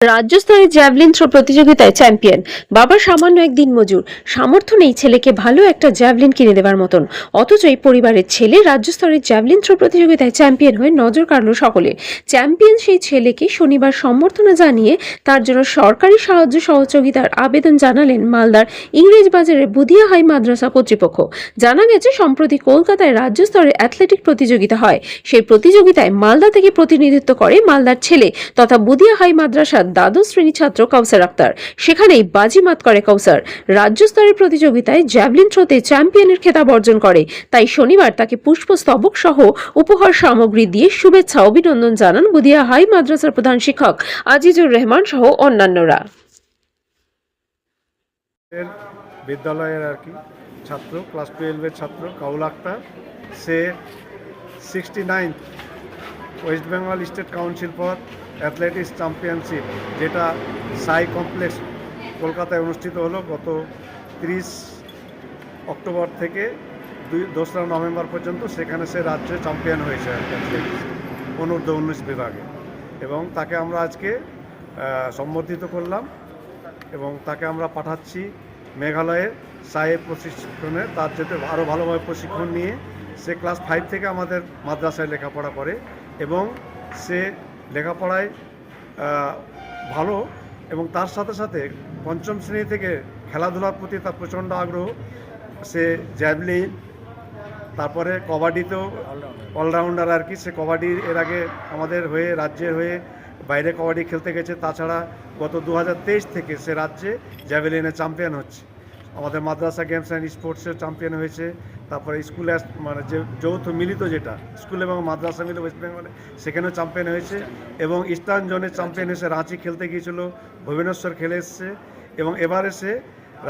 রাজ্য স্তরে javelin throw প্রতিযোগিতায় চ্যাম্পিয়ন। বাবা সামান্য একদিন মজুর। সামর্থ্য নেই ছেলেকে ভালো একটা জ্যাভলিন কিনে দেওয়ার মতন। অথচ এই পরিবারের ছেলে রাজ্য স্তরের জ্যাভলিন থ্রো প্রতিযোগিতায় চ্যাম্পিয়ন হয়ে নজর কাড়ল সকলে। চ্যাম্পিয়ন সেই ছেলেকে শনিবার সম্বর্ধনা জানিয়ে তার জন্য সরকারি সাহায্য সহযোগিতার আবেদন জানালেন মালদার ইংরেজ বাজারের বুধিয়া হাই মাদ্রাসা কর্তৃপক্ষ। জানা গেছে, সম্প্রতি কলকাতায় রাজ্য স্তরে অ্যাথলেটিক প্রতিযোগিতা হয়। সেই প্রতিযোগিতায় মালদা থেকে প্রতিনিধিত্ব করে মালদার ছেলে তথা বুদিয়া হাই মাদ্রাসার দ্বাদশ শ্রেণি ছাত্র কাউসার আক্তার। সেখানেই বাজিমাত করে কাউসার রাজ্য স্তরের প্রতিযোগিতায় জ্যাভলিন থ্রোতে চ্যাম্পিয়নের খেতাব অর্জন করে। তাই শনিবার তাকে পুষ্পস্তবক সহ উপহার সামগ্রী দিয়ে শুভেচ্ছা, অভিনন্দন জানান বুদিয়া হাই মাদ্রাসার প্রধান শিক্ষক আজিজুর রহমান সহ অন্যান্যরা। বিদ্যালয়ের আর কি ছাত্র, ক্লাস টুয়েলভের ছাত্র কাউল আক্তার। সে sixty nine West Bengal state council for athletics championship, যেটা সাই কমপ্লেক্স কলকাতায় অনুষ্ঠিত হলো গত তিরিশ অক্টোবর থেকে দুই, দোসরা নভেম্বর পর্যন্ত, সেখানে সে রাজ্যে চ্যাম্পিয়ন হয়েছে অনূর্ধ্ব উনিশ বিভাগে। এবং তাকে আমরা আজকে সম্বর্ধিত করলাম এবং তাকে আমরা পাঠাচ্ছি মেঘালয়ের সাহেব প্রশিক্ষণে। তার যাতে আরও ভালোভাবে প্রশিক্ষণ নিয়ে সে ক্লাস ফাইভ থেকে আমাদের মাদ্রাসায় লেখাপড়া করে এবং সে লেখাপড়ায় ভালো এবং তার সাথে সাথে পঞ্চম শ্রেণি থেকে খেলাধুলার প্রতি তার প্রচণ্ড আগ্রহ। সে জ্যাভলিন, তারপরে কবাডিতেও অলরাউন্ডার আর কি। সে কবাডি এর আগে আমাদের হয়ে রাজ্যের হয়ে বাইরে কবাডি খেলতে গেছে। তাছাড়া গত দু হাজার তেইশ থেকে সে রাজ্যে জ্যাভেলিনে চ্যাম্পিয়ন হচ্ছে। আমাদের মাদ্রাসা গেমস অ্যান্ড স্পোর্টসের চ্যাম্পিয়ন হয়েছে। তারপরে স্কুলে মানে যে যৌথ মিলিত যেটা, স্কুল এবং মাদ্রাসা মিলে ওয়েস্ট বেঙ্গলে সেখানেও চ্যাম্পিয়ন হয়েছে এবং ইস্টার্ন জোনে চ্যাম্পিয়ন হয়েছে রাঁচি খেলতে গিয়েছিল, ভুবনেশ্বর খেলে এসছে এবং এবার এসে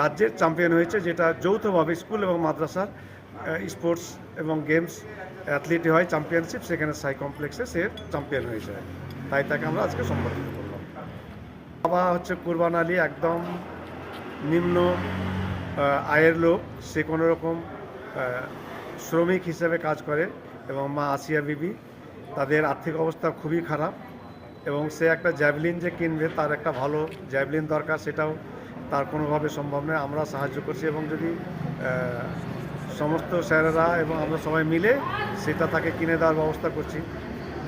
রাজ্যের চ্যাম্পিয়ন হয়েছে যেটা যৌথভাবে স্কুল এবং মাদ্রাসার স্পোর্টস এবং গেমস অ্যাথলিটি হয় চ্যাম্পিয়নশিপ সেখানে সাই কমপ্লেক্সে সে চ্যাম্পিয়ন হয়েছে। তাই তাকে আমরা আজকে সম্বোধিত করলাম। বাবা হচ্ছে কুরবান আলী, একদম নিম্ন আয়ের লোক, সে কোনো রকম শ্রমিক হিসেবে কাজ করে এবং মা আসিয়া বিবি, তাদের আর্থিক অবস্থা খুবই খারাপ এবং সে একটা জ্যাভলিন যে কিনবে, তার একটা ভালো জ্যাভলিন দরকার, সেটাও তার কোনোভাবে সম্ভব নয়। আমরা সাহায্য করছি এবং যদি সমস্ত স্যারেরা এবং আমরা সবাই মিলে সেটা তাকে কিনে দেওয়ার ব্যবস্থা করছি।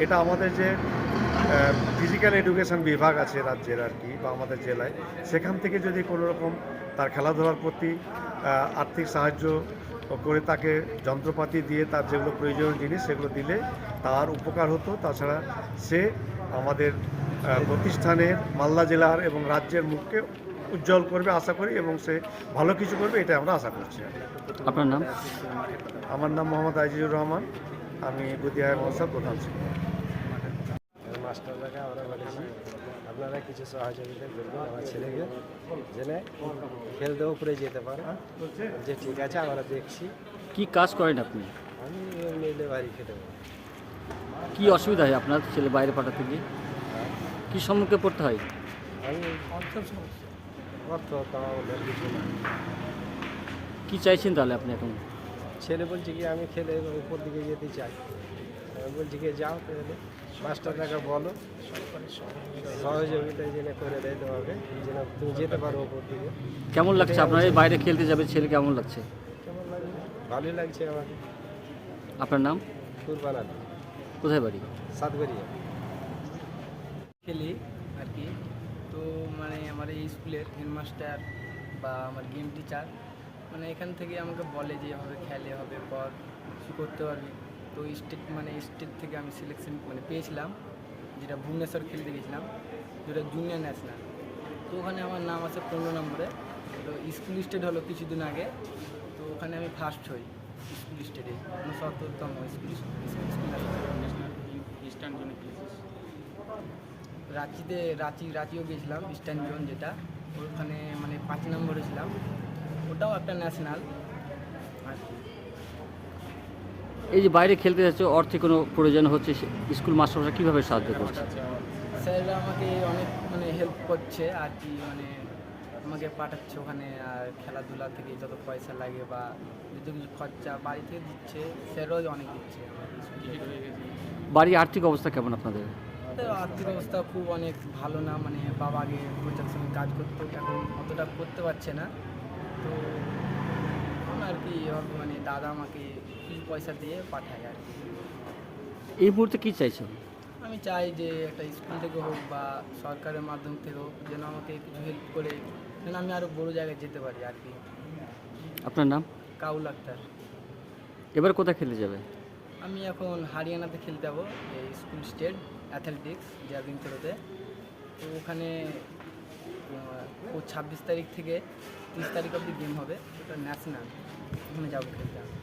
এটা আমাদের যে ফিজিক্যাল এডুকেশন বিভাগ আছে রাজ্যের আর কি, বা আমাদের জেলায়, সেখান থেকে যদি কোনো রকম তার খেলাধুলার প্রতি আর্থিক সাহায্য করে তাকে যন্ত্রপাতি দিয়ে তার যেগুলো প্রয়োজনীয় জিনিস সেগুলো দিলে তার উপকার হতো। তাছাড়া সে আমাদের প্রতিষ্ঠানের মালদা জেলার এবং রাজ্যের মুখকে উজ্জ্বল করবে আশা করি এবং সে ভালো কিছু করবে এটা আমরা আশা করছি। আপনার নাম? আমার নাম মোহাম্মদ আজিজুর রহমান। আমি বুদিয়া মহসা প্রধান শিক্ষক। মাস্টারদাকে আমরা বলেছি আপনারা কিছু সহযোগিতা করবেন আমার ছেলেকে। জেনে খেলতে উপরে যেতে পারে। যে ঠিক আছে আমরা দেখছি। কি কাজ করেন আপনি? আমি মিলে বাড়ি খেতে পারি কি অসুবিধা হয় আপনার ছেলে বাইরে পাঠাতে গিয়ে? কি সম্মুখে পড়তে হয়? আমি অর্থ কিছু না। কি চাইছেন তাহলে আপনি এখন? ছেলে বলছে কি আমি খেলে উপর দিকে যেতে চাই। বলছি কি যাও তাহলে। মাস্টারদাকে বলো। সহযোগিতা জেনে করে যেন তুমি যেতে পারো উপর দিকে। কেমন লাগছে? আপনার এই বাইরে খেলতে যাবে ছেলে কেমন লাগছে? কেমন ভালোই লাগছে আমাকে। আপনার নাম? কুরবানা কোথায় বাড়ি? সাতগরিয়া খেলি আর কি। তো মানে আমার এই স্কুলের হেডমাস্টার বা আমার গেম টিচার মানে এখান থেকে আমাকে বলে যে এভাবে খেলে হবে পর কিছু করতে পারবি। তো স্টেট মানে স্টেট থেকে আমি সিলেকশন মানে পেয়েছিলাম যেটা ভুবনেশ্বর খেলতে গেছিলাম যেটা জুনিয়র ন্যাশনাল তো ওখানে আমার নাম আছে পনেরো নম্বরে। তো স্কুল স্টেট হলো কিছুদিন আগে। তো ওখানে আমি ফার্স্ট হই স্কুল স্টেটে উনসত্তরতম স্কুল ন্যাশনাল ইস্টার্ন জোনে রাঁচিতে রাঁচি রাঁচিও গেছিলাম ইস্টার্ন জোন যেটা। ওখানে মানে পাঁচ নম্বরে ছিলাম। ওটাও একটা ন্যাশনাল আর কি। এই যে বাইরে খেলতে যাচ্ছে অর্থে কোনো প্রয়োজন হচ্ছে স্কুল মাস্টাররা কীভাবে সাহায্য করছে? স্যাররা আমাকে অনেক মানে হেল্প করছে আর কি মানে আমাকে পাঠাচ্ছে ওখানে আর খেলাধুলা থেকে যত পয়সা লাগে বা যত কিছু খরচা বাড়ি থেকে দিচ্ছে স্যারও অনেক দিচ্ছে আমার বাড়ির আর্থিক অবস্থা কেমন আপনাদের? আর্থিক অবস্থা খুব অনেক ভালো না মানে বাবা আগে প্রোডাকশনে কাজ করতো এখন অতটা করতে পারছে না। তো আর কি মানে দাদা আমাকে কিছু পয়সা দিয়ে পাঠায় আর কি। এই মুহূর্তে কী চাইছো আমি চাই যে একটা স্কুল থেকে হোক বা সরকারের মাধ্যম থেকে হোক যেন আমাকে কিছু হেল্প করে যেন আমি আরও বড় জায়গায় যেতে পারি আর কি। আপনার নাম? কাউল আক্তার। এবার কোথায় খেলতে যাবে? আমি এখন হারিয়ানাতে খেলতে যাব এই স্কুল স্টেট অ্যাথলেটিক্স জ্যাভিং থ্রোতে তো ওখানে ও ছাব্বিশ তারিখ থেকে তিরিশ তারিখ অবধি গেম হবে ওটা ন্যাশনাল ওখানে যাব খেলতে আমি।